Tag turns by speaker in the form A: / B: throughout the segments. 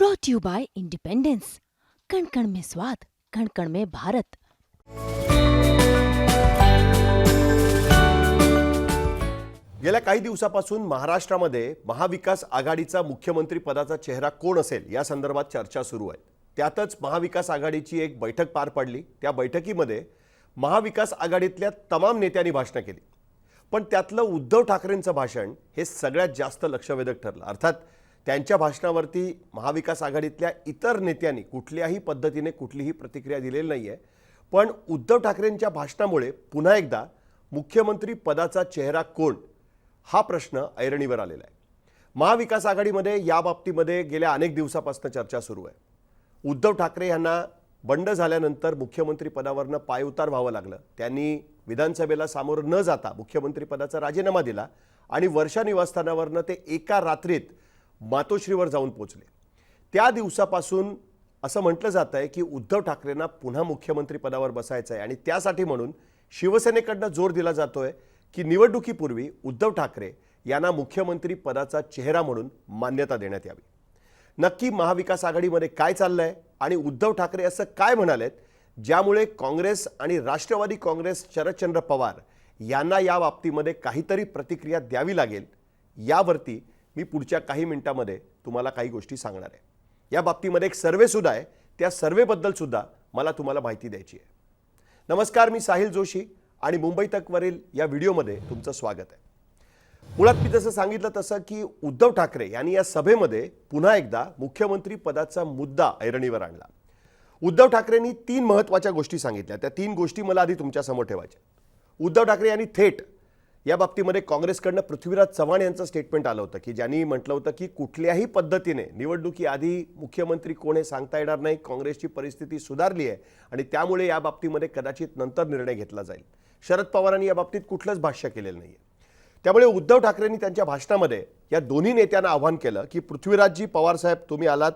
A: Brought you bye independence कण कण में स्वाद कण कण में भारत
B: गेल्या काही दिवसापासून महाराष्ट्रामध्ये महाविकास आघाडीचा मुख्यमंत्री पदाचा चेहरा कोण असेल या संदर्भात चर्चा सुरू आहे. त्यातच महाविकास आघाडीची एक बैठक पार पडली. त्या बैठकीमध्ये महाविकास आघाडीतल्या तमाम नेत्यांनी भाषणं केली. पण त्यातलं उद्धव ठाकरेंचं भाषण हे सगळ्यात जास्त लक्षवेधक ठरलं. अर्थात त्यांच्या भाषणावरती महाविकास आघाडीतल्या इतर नेत्यांनी कुठल्याही पद्धतीने कुठलीही प्रतिक्रिया दिलेली नाही आहे पण उद्धव ठाकरेंच्या भाषणामुळे पुन्हा एकदा मुख्यमंत्री पदाचा चेहरा कोण? हा प्रश्न ऐरणीवर आलेला आहे. महाविकास आघाडीमध्ये या बाबतीमध्ये गेल्या अनेक दिवसापासून चर्चा सुरू आहे. उद्धव ठाकरे यांना बंड झाल्यानंतर मुख्यमंत्री पदावरनं पायउतार व्हावं लागलं. त्यांनी विधानसभेला सामोरं न जाता मुख्यमंत्री पदाचा राजीनामा दिला आणि वर्षा निवासस्थानावरनं ते एका रात्रीत मातोश्रीवर जाऊन पोचले. त्या दिवसापासून असं म्हटलं जात आहे की उद्धव ठाकरेंना पुन्हा मुख्यमंत्री पदावर बसायचं आहे आणि त्यासाठी म्हणून शिवसेनेकडनं जोर दिला जातोय की निवडणुकीपूर्वी उद्धव ठाकरे यांना मुख्यमंत्री पदाचा चेहरा म्हणून मान्यता देण्यात यावी. नक्की महाविकास आघाडीमध्ये काय चाललंय आणि उद्धव ठाकरे असं काय म्हणालेत ज्यामुळे काँग्रेस आणि राष्ट्रवादी काँग्रेस शरदचंद्र पवार यांना या बाबतीमध्ये काहीतरी प्रतिक्रिया द्यावी लागेल यावरती मी पुढच्या काही मिनिटामध्ये तुम्हाला काही गोष्टी सांगणार आहे. या बाबतीमध्ये एक सर्वे सुद्धा आहे. त्या सर्वेबद्दलसुद्धा मला तुम्हाला माहिती द्यायची आहे. नमस्कार मी साहिल जोशी आणि मुंबई तकवरील या व्हिडिओमध्ये तुमचं स्वागत आहे. मुळात मी जसं सांगितलं तसं की उद्धव ठाकरे यांनी या सभेमध्ये पुन्हा एकदा मुख्यमंत्री पदाचा मुद्दा ऐरणीवर आणला. उद्धव ठाकरेंनी तीन महत्त्वाच्या गोष्टी सांगितल्या. त्या तीन गोष्टी मला आधी तुमच्यासमोर ठेवायच्या उद्धव ठाकरे यांनी थेट या बाबतीमध्ये काँग्रेसकडनं पृथ्वीराज चव्हाण यांचं स्टेटमेंट आलं होतं की ज्यांनी म्हटलं होतं की कुठल्याही पद्धतीने निवडणुकीआधी मुख्यमंत्री कोण हे सांगता येणार नाही काँग्रेसची परिस्थिती सुधारली आहे आणि त्यामुळे या बाबतीमध्ये कदाचित नंतर निर्णय घेतला जाईल. शरद पवारांनी या बाबतीत कुठलंच भाष्य केलेलं नाही त्यामुळे उद्धव ठाकरेंनी त्यांच्या भाषणामध्ये या दोन्ही नेत्यांना आव्हान केलं की पृथ्वीराजजी पवारसाहेब तुम्ही आलात.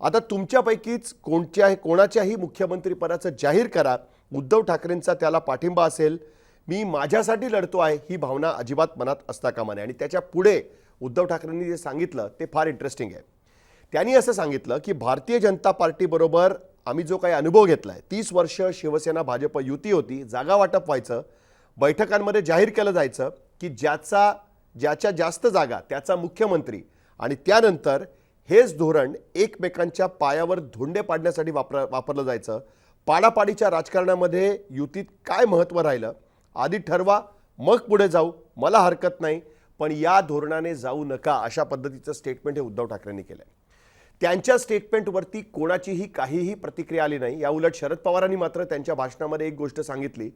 B: आता तुमच्यापैकीच कोणत्या कोणाच्याही मुख्यमंत्रीपदाचं जाहीर करा. उद्धव ठाकरेंचा त्याला पाठिंबा असेल. मी माझ्यासाठी लढतो आहे ही भावना अजिबात मनात असता कामा नये. आणि त्याच्या पुढे उद्धव ठाकरेंनी जे सांगितलं ते फार इंटरेस्टिंग आहे. त्यांनी असं सांगितलं की भारतीय जनता पार्टीबरोबर आम्ही जो काही अनुभव घेतला आहे तीस वर्ष शिवसेना भाजप युती होती जागा वाटप व्हायचं बैठकांमध्ये जाहीर केलं जायचं की ज्याचा ज्याच्या जास्त जागा त्याचा मुख्यमंत्री आणि त्यानंतर हेच धोरण एकमेकांच्या पायावर धोंडे पाडण्यासाठी वापर वापरलं जायचं. पाडापाडीच्या राजकारणामध्ये युतीत काय महत्त्व राहिलं? आधी ठरवा मग पुढे जाऊ. मला हरकत नाही पण या धोरणाने जाऊ नका अशा पद्धतीचं स्टेटमेंट हे उद्धव ठाकरेंनी केलं आहे त्यांच्या स्टेटमेंटवरती कोणाचीही काहीही प्रतिक्रिया आली नाही. या उलट शरद पवारांनी मात्र त्यांच्या भाषणामध्ये एक गोष्ट सांगितली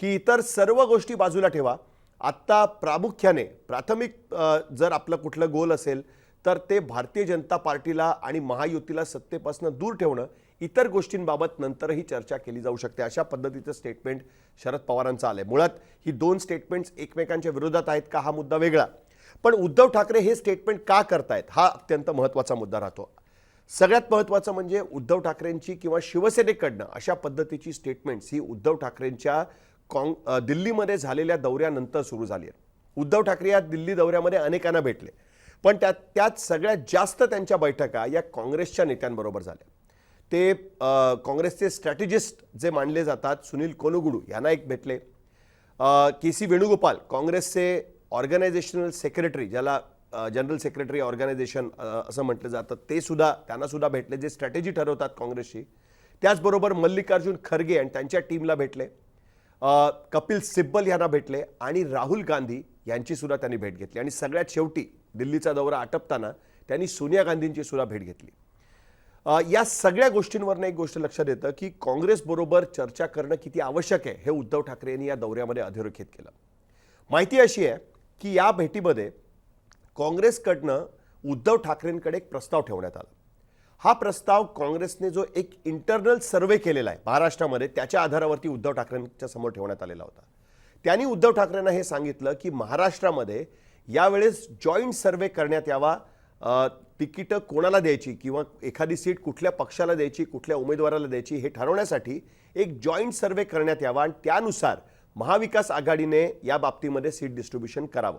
B: की इतर सर्व गोष्टी बाजूला ठेवा. आत्ता प्रामुख्याने प्राथमिक जर आपलं कुठलं गोल असेल तर ते भारतीय जनता पार्टीला आणि महायुतीला सत्तेपासून दूर ठेवणं इतर गोष्टींबाबत नंतरही चर्चा केली जाऊ शकते. अशा पद्धतीचं स्टेटमेंट शरद पवारांचं आलंय. मुळात ही दोन स्टेटमेंट्स एकमेकांच्या विरोधात आहेत का हा मुद्दा वेगळा. पण उद्धव ठाकरे हे स्टेटमेंट का करतायत हा अत्यंत महत्त्वाचा मुद्दा राहतो. सगळ्यात महत्त्वाचं म्हणजे उद्धव ठाकरेंची किंवा शिवसेनेकडनं अशा पद्धतीची स्टेटमेंट्स ही उद्धव ठाकरेंच्या काँग दिल्लीमध्ये झालेल्या दौऱ्यानंतर सुरू झाली आहेत. उद्धव ठाकरे या दिल्ली दौऱ्यामध्ये अनेकांना भेटले. पण त्यात त्यात सगळ्यात जास्त त्यांच्या बैठका या काँग्रेसच्या नेत्यांबरोबर झाल्या. ते काँग्रेसचे स्ट्रॅटेजिस्ट जे मानले जातात सुनील कोनुगुडू यांना एक भेटले. के सी वेणुगोपाल काँग्रेसचे ऑर्गनायझेशनल सेक्रेटरी ज्याला जनरल सेक्रेटरी ऑर्गनायझेशन असं म्हटलं जातं ते सुद्धा त्यांना सुद्धा भेटले जे स्ट्रॅटेजी ठरवतात काँग्रेसची. त्याचबरोबर मल्लिकार्जुन खरगे आणि त्यांच्या टीमला भेटले. कपिल सिब्बल यांना भेटले आणि राहुल गांधी यांची सुद्धा त्यांनी भेट घेतली. आणि सगळ्यात शेवटी दिल्लीचा दौरा आटपताना त्यांनी सोनिया गांधींची सुद्धा भेट घेतली. या सगळ्या गोष्टींवरनं एक गोष्ट लक्षात येतं की काँग्रेसबरोबर चर्चा करणं किती आवश्यक आहे हे उद्धव ठाकरे यांनी या दौऱ्यामध्ये अधोरेखित केलं. माहिती अशी आहे की या भेटीमध्ये काँग्रेसकडनं उद्धव ठाकरेंकडे एक प्रस्ताव ठेवण्यात आला. हा प्रस्ताव काँग्रेसने जो एक इंटरनल सर्वे केलेला आहे महाराष्ट्रामध्ये त्याच्या आधारावरती उद्धव ठाकरेंच्या समोर ठेवण्यात आलेला होता. त्यांनी उद्धव ठाकरेंना हे सांगितलं की महाराष्ट्रामध्ये यावेळेस जॉईंट सर्वे करण्यात यावा तिकीटं कोणाला द्यायची किंवा एखादी सीट कुठल्या पक्षाला द्यायची कुठल्या उमेदवाराला द्यायची हे ठरवण्यासाठी एक जॉईंट सर्वे करण्यात यावा आणि त्यानुसार महाविकास आघाडीने या बाबतीमध्ये सीट डिस्ट्रीब्युशन करावं.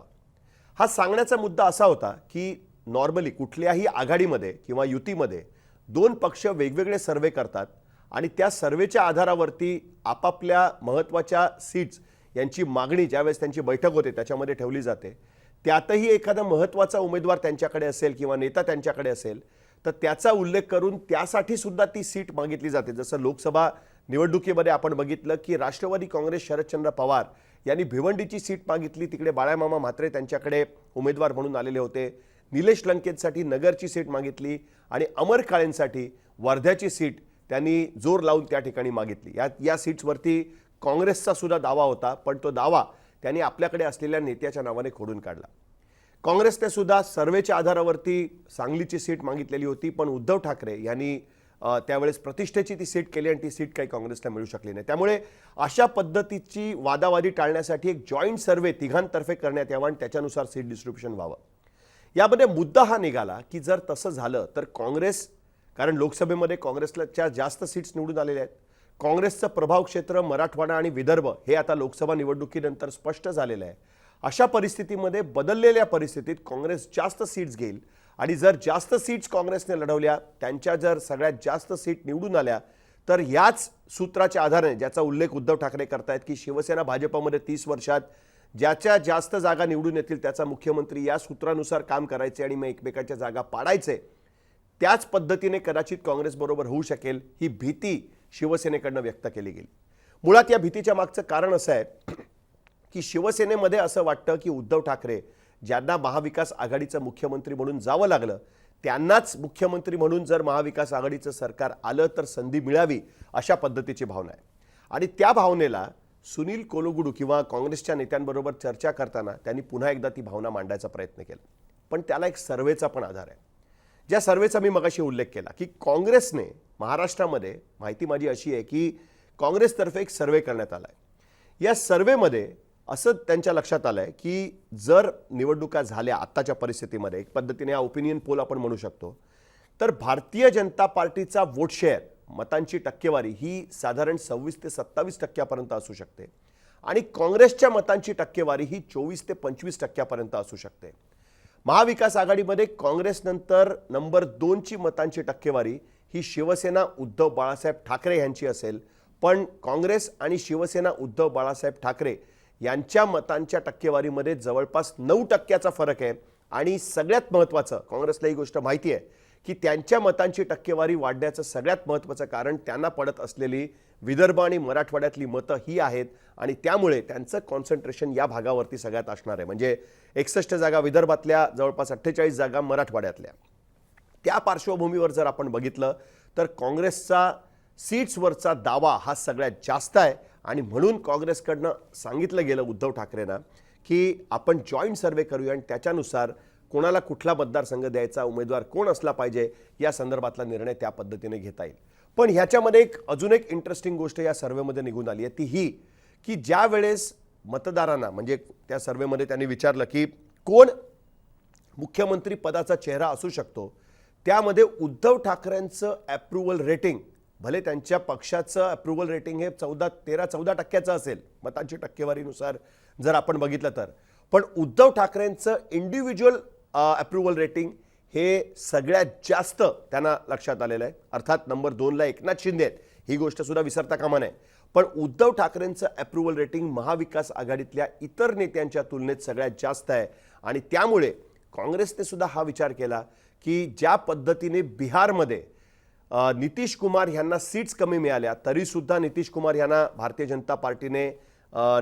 B: हा सांगण्याचा मुद्दा असा होता की नॉर्मली कुठल्याही आघाडीमध्ये किंवा युतीमध्ये दोन पक्ष वेगवेगळे सर्वे करतात आणि त्या सर्वेच्या आधारावरती आपापल्या महत्त्वाच्या सीट्स यांची मागणी ज्यावेळेस त्यांची बैठक होते त्याच्यामध्ये ठेवली जाते. त्यातही एखादा महत्त्वाचा उमेदवार त्यांच्याकडे असेल किंवा नेता त्यांच्याकडे असेल तर त्याचा उल्लेख करून त्यासाठी सुद्धा ती सीट मागितली जाते. जसं लोकसभा निवडणुकीमध्ये आपण बघितलं की राष्ट्रवादी काँग्रेस शरदचंद्र पवार यांनी भिवंडीची सीट मागितली. तिकडे बाळामामा म्हात्रे त्यांच्याकडे उमेदवार म्हणून आलेले होते. निलेश लंकेंसाठी नगरची सीट मागितली आणि अमर काळेंसाठी वर्ध्याची सीट त्यांनी जोर लावून त्या ठिकाणी मागितली. या या सीट्सवरती काँग्रेसचा सुद्धा दावा होता पण तो दावा त्यांनी आपल्याकडे असलेल्या नेत्याच्या नावाने खोडून काढला. काँग्रेसने सुद्धा सर्वेच्या आधारावरती सांगलीची सीट मागितलेली होती पण उद्धव ठाकरे यांनी त्यावेळेस प्रतिष्ठेची ती सीट केली आणि ती सीट काही काँग्रेसला मिळू शकली नाही. त्यामुळे अशा पद्धतीची वादावादी टाळण्यासाठी एक जॉईंट सर्वे तिघांतर्फे करण्यात यावा आणि त्याच्यानुसार सीट डिस्ट्रीब्युशन व्हावं. यामध्ये मुद्दा हा निघाला की जर तसं झालं तर काँग्रेस कारण लोकसभेमध्ये काँग्रेसच्या जास्त सीट्स निवडून आलेल्या आहेत काँग्रेसचं प्रभाव क्षेत्र मराठवाडा आणि विदर्भ हे आता लोकसभा निवडणुकीनंतर स्पष्ट झालेलं आहे. अशा परिस्थितीमध्ये बदललेल्या परिस्थितीत काँग्रेस जास्त सीट्स घेईल आणि जर जास्त सीट्स काँग्रेसने लढवल्या त्यांच्या जर सगळ्यात जास्त सीट निवडून आल्या तर याच सूत्राच्या आधारे ज्याचा उल्लेख उद्धव ठाकरे करतायत की शिवसेना भाजपमध्ये तीस वर्षात ज्याच्या जास्त जागा निवडून येतील त्याचा मुख्यमंत्री या सूत्रानुसार काम करायचे आणि मग एकमेकाच्या जागा पाडायचे त्याच पद्धतीने कदाचित काँग्रेसबरोबर होऊ शकेल. ही भीती शिवसेनेकडनं व्यक्त केली गेली. मुळात या भीतीच्या मागचं कारण असं आहे की शिवसेनेमध्ये असं वाटतं की उद्धव ठाकरे ज्यांना महाविकास आघाडीचं मुख्यमंत्री म्हणून जावं लागलं त्यांनाच मुख्यमंत्री म्हणून जर महाविकास आघाडीचं सरकार आलं तर संधी मिळावी अशा पद्धतीची भावना आहे. आणि त्या भावनेला सुनील कोलुगुडू किंवा काँग्रेसच्या नेत्यांबरोबर चर्चा करताना त्यांनी पुन्हा एकदा ती भावना मांडायचा प्रयत्न केला. पण त्याला एक सर्वेचा पण आधार आहे. ज्या सर्वेचा मी मगाशी उल्लेख केला की काँग्रेसने महाराष्ट्रामध्ये माहिती माझी अशी आहे की काँग्रेसतर्फे एक सर्वे करण्यात आला आहे या सर्वेमध्ये असं त्यांच्या लक्षात आलं आहे की जर निवडणुका झाल्या आत्ताच्या परिस्थितीमध्ये एक पद्धतीने हा ओपिनियन पोल आपण म्हणू शकतो तर भारतीय जनता पार्टीचा वोट शेअर मतांची टक्केवारी ही साधारण सव्वीस ते सत्तावीस टक्क्यापर्यंत असू शकते. आणि काँग्रेसच्या मतांची टक्केवारी ही चोवीस ते पंचवीस टक्क्यापर्यंत असू शकते. महाविकास आघाडीमध्ये काँग्रेसनंतर नंबर दोनची मतांची टक्केवारी ही शिवसेना उद्धव बाळासाहेब ठाकरे यांची असेल पण काँग्रेस आणि शिवसेना उद्धव बाळासाहेब ठाकरे यांच्या मतांच्या टक्केवारीमध्ये जवळपास नऊ टक्क्याचा फरक आहे. आणि सगळ्यात महत्त्वाचं काँग्रेसला ही गोष्ट माहिती आहे की त्यांच्या मतांची टक्केवारी वाढण्याचं सगळ्यात महत्त्वाचं कारण त्यांना पडत असलेली विदर्भ आणि मराठवाड्यातली मतं ही आहेत आणि त्यामुळे त्यांचं कॉन्सन्ट्रेशन या भागावरती सगळ्यात असणार आहे. म्हणजे एकसष्ट जागा विदर्भातल्या जवळपास अठ्ठेचाळीस जागा मराठवाड्यातल्या. त्या पार्श्वभूमीवर जर आपण बघितलं तर काँग्रेसचा सीट्सवरचा दावा हा सगळ्यात जास्त आहे. आणि म्हणून काँग्रेसकडनं सांगितलं गेलं उद्धव ठाकरेंना की आपण जॉईंट सर्वे करूया आणि त्याच्यानुसार कोणाला कुठला मतदारसंघ द्यायचा उमेदवार कोण असला पाहिजे या संदर्भातला निर्णय त्या पद्धतीने घेता येईल. पण ह्याच्यामध्ये एक अजून एक इंटरेस्टिंग गोष्ट या सर्वेमध्ये निघून आली आहे. ती ही की ज्या वेळेस मतदारांना म्हणजे त्या सर्वेमध्ये त्यांनी विचारलं की कोण मुख्यमंत्री पदाचा चेहरा असू शकतो त्यामध्ये उद्धव ठाकरेंचं अप्रुव्हल रेटिंग भले त्यांच्या पक्षाचं अप्रुव्हल रेटिंग हे चौदा तेरा चौदा टक्क्याचं असेल मतांची टक्केवारीनुसार जर आपण बघितलं तर. पण उद्धव ठाकरेंचं इंडिव्हिज्युअल अप्रुव्हल रेटिंग हे सगळ्यात जास्त त्यांना लक्षात आलेलं आहे. अर्थात नंबर दोनला एकनाथ शिंदे आहेत. ही गोष्ट सुद्धा विसरता कामा नये. पण उद्धव ठाकरेंचं अप्रुव्हल रेटिंग महाविकास आघाडीतल्या इतर नेत्यांच्या तुलनेत सगळ्यात जास्त आहे. आणि त्यामुळे काँग्रेसने सुद्धा हा विचार केला की ज्या पद्धतीने बिहारमध्ये नितीश कुमार यांना सीट्स कमी मिळाल्या तरीसुद्धा नितीश कुमार यांना भारतीय जनता पार्टीने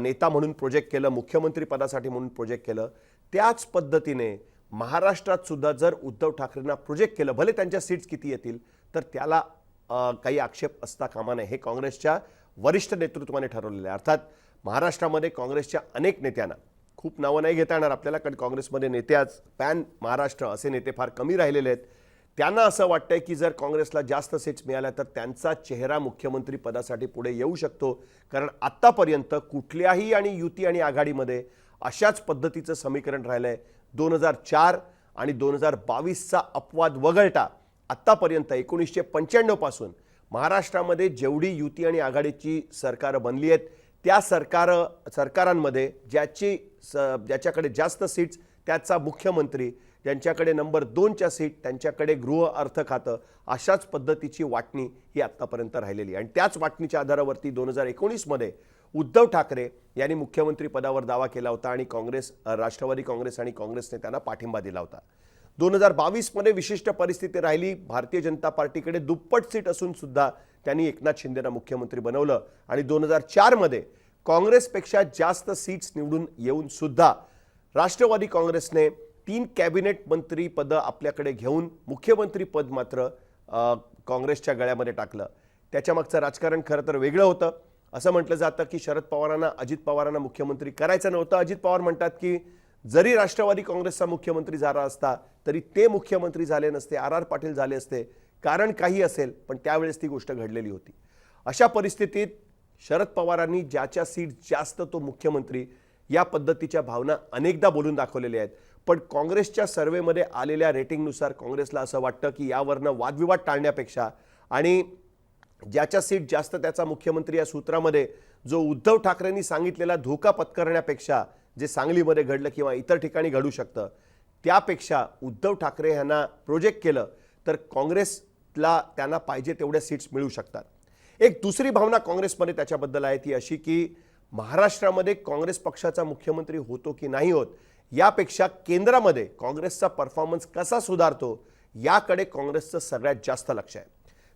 B: नेता म्हणून प्रोजेक्ट केलं मुख्यमंत्री पदासाठी म्हणून प्रोजेक्ट केलं त्याच पद्धतीने महाराष्ट्रात सुद्धा जर उद्धव ठाकरेंना प्रोजेक्ट केलं भले त्यांच्या सीट्स किती येतील तर त्याला काही आक्षेप असता कामा नये. हे काँग्रेसच्या वरिष्ठ नेतृत्वाने ठरवलेलं आहे. अर्थात महाराष्ट्रामध्ये काँग्रेसच्या अनेक नेत्यांना खूप नावं नाही घेता येणार. आपल्याला कारण काँग्रेसमध्ये नेते आज पॅन महाराष्ट्र असे नेते फार कमी राहिलेले आहेत. त्यांना असं वाटतंय की जर काँग्रेसला जास्त सीट्स मिळाल्या तर त्यांचा चेहरा मुख्यमंत्री पदासाठी पुढे येऊ शकतो. कारण आत्तापर्यंत कुठल्याही आणि युती आणि आघाडीमध्ये अशाच पद्धतीचं समीकरण राहिलं आहे दोन हजार चार आणि दोन हजार बावीसचा अपवाद वगळता आत्तापर्यंत एकोणीसशे पंच्याण्णवपासून महाराष्ट्रामध्ये जेवढी युती आणि आघाडीची सरकारं बनली आहेत त्या सरकार सरकारांमध्ये ज्याची स ज्याच्याकडे जास्त सीट्स त्याचा मुख्यमंत्री ज्यांच्याकडे नंबर दोनच्या सीट त्यांच्याकडे गृह अर्थ खातं अशाच पद्धतीची वाटणी ही आत्तापर्यंत राहिलेली आहे. आणि त्याच वाटणीच्या आधारावरती दोन हजार एकोणीसमध्ये उद्धव ठाकरे यांनी मुख्यमंत्री पदावर दावा केला होता आणि काँग्रेस राष्ट्रवादी काँग्रेस आणि काँग्रेसने त्यांना पाठिंबा दिला होता. दोन हजार बावीसमध्ये विशिष्ट परिस्थिती राहिली. भारतीय जनता पार्टीकडे दुप्पट सीट असून सुद्धा त्यांनी एकनाथ शिंदेना मुख्यमंत्री बनवलं. आणि दोन हजार चारमध्ये काँग्रेसपेक्षा जास्त सीट्स निवडून येऊन सुद्धा राष्ट्रवादी काँग्रेसने तीन कॅबिनेट मंत्री पदं आपल्याकडे घेऊन मुख्यमंत्री पद मात्र काँग्रेसच्या गळ्यामध्ये टाकलं. त्याच्यामागचं राजकारण खरं तर वेगळं होतं. असं म्हटलं जातं की शरद पवारांना अजित पवारांना मुख्यमंत्री करायचं नव्हतं. अजित पवार म्हणतात की जरी राष्ट्रवादी काँग्रेसचा मुख्यमंत्री झाला असता तरी ते मुख्यमंत्री झाले नसते आर आर पाटील झाले असते कारण काही असेल पण त्यावेळेस ती गोष्ट घडलेली होती. अशा परिस्थितीत शरद पवारांनी ज्याच्या सीट जास्त तो मुख्यमंत्री या पद्धतीच्या भावना अनेकदा बोलून दाखवलेल्या आहेत. पण काँग्रेसच्या सर्वेमध्ये आलेल्या रेटिंगनुसार काँग्रेसला असं वाटतं की यावरनं वादविवाद टाळण्यापेक्षा आणि ज्याच्या सीट जास्त त्याचा मुख्यमंत्री या सूत्रामध्ये जो उद्धव ठाकरेंनी सांगितलेला धोका पत्करण्यापेक्षा जे सांगलीमध्ये घडलं किंवा इतर ठिकाणी घडू शकतं त्यापेक्षा उद्धव ठाकरे यांना प्रोजेक्ट केलं तर काँग्रेसला त्यांना पाहिजे तेवढ्या सीट्स मिळू शकतात. एक दुसरी भावना काँग्रेसमध्ये त्याच्याबद्दल आहे ती अशी की महाराष्ट्रामध्ये काँग्रेस पक्षाचा मुख्यमंत्री होतो की नाही होत यापेक्षा केंद्रामध्ये काँग्रेसचा परफॉर्मन्स कसा सुधारतो याकडे काँग्रेसचं सगळ्यात जास्त लक्ष आहे.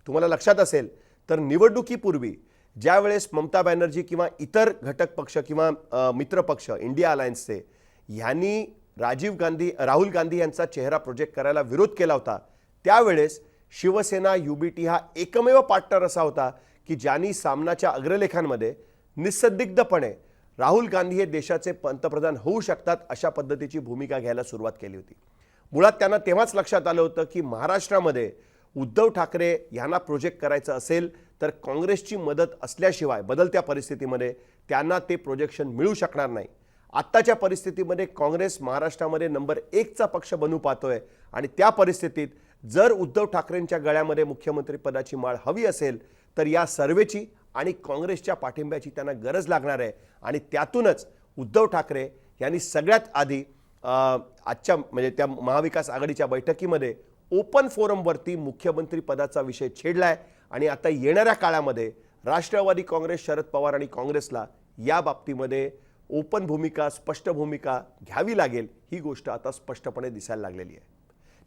B: तुम्हाला लक्षात असेल तर निवडणुकीपूर्वी ज्यावेळेस ममता बॅनर्जी किंवा इतर घटक पक्ष किंवा मित्रपक्ष मित्र पक्ष इंडिया अलायन्सचे ह्यांनी राजीव गांधी राहुल गांधी यांचा चेहरा प्रोजेक्ट करायला विरोध केला होता त्यावेळेस शिवसेना युबीटी हा एकमेव पार्टनर असा होता की ज्यांनी सामनाच्या अग्रलेखांमध्ये निसंदिग्धपणे राहुल गांधी हे देशाचे पंतप्रधान होऊ शकतात अशा पद्धतीची भूमिका घ्यायला सुरुवात केली होती. मुळात त्यांना तेव्हाच लक्षात आलं होतं की महाराष्ट्रामध्ये उद्धव ठाकरे यांना प्रोजेक्ट करायचं असेल तर काँग्रेसची मदत असल्याशिवाय बदलत्या परिस्थितीमध्ये त्यांना ते प्रोजेक्शन मिळू शकणार नाही. आत्ताच्या परिस्थितीमध्ये काँग्रेस महाराष्ट्रामध्ये नंबर एकचा पक्ष बनू पाहतोय आणि त्या परिस्थितीत जर उद्धव ठाकरेंच्या गळ्यामध्ये मुख्यमंत्रीपदाची माळ हवी असेल तर या सर्वेची आणि काँग्रेसच्या पाठिंब्याची त्यांना गरज लागणार आहे. आणि त्यातूनच उद्धव ठाकरे यांनी सगळ्यात आधी आजच्या म्हणजे त्या महाविकास आघाडीच्या बैठकीमध्ये ओपन फोरमवरती मुख्यमंत्रीपदाचा विषय छेडला आहे आणि आता येणाऱ्या काळामध्ये राष्ट्रवादी काँग्रेस शरद पवार आणि काँग्रेसला या बाबतीमध्ये ओपन भूमिका स्पष्ट भूमिका घ्यावी लागेल ही गोष्ट आता स्पष्टपणे दिसायला लागलेली आहे.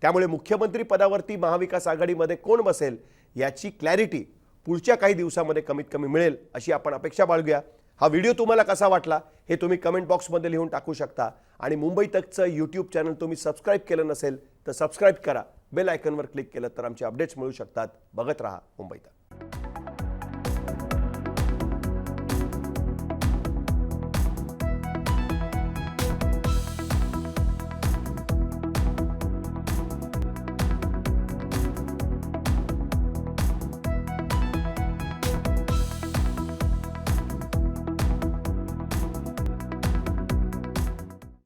B: त्यामुळे मुख्यमंत्री पदावरती महाविकास आघाडीमध्ये कोण बसेल याची क्लॅरिटी पुढच्या काही दिवसामध्ये कमीत कमी मिळेल अशी आपण अपेक्षा बाळगूया. हा व्हिडिओ तुम्हाला कसा वाटला हे तुम्ही कमेंट बॉक्समध्ये लिहून टाकू शकता. आणि मुंबई तकचं यूट्यूब चॅनल तुम्ही सबस्क्राईब केलं नसेल तर सबस्क्राईब करा. बेल आयकनवर क्लिक केलं तर आमचे अपडेट्स मिळू शकतात. बघत राहा मुंबईत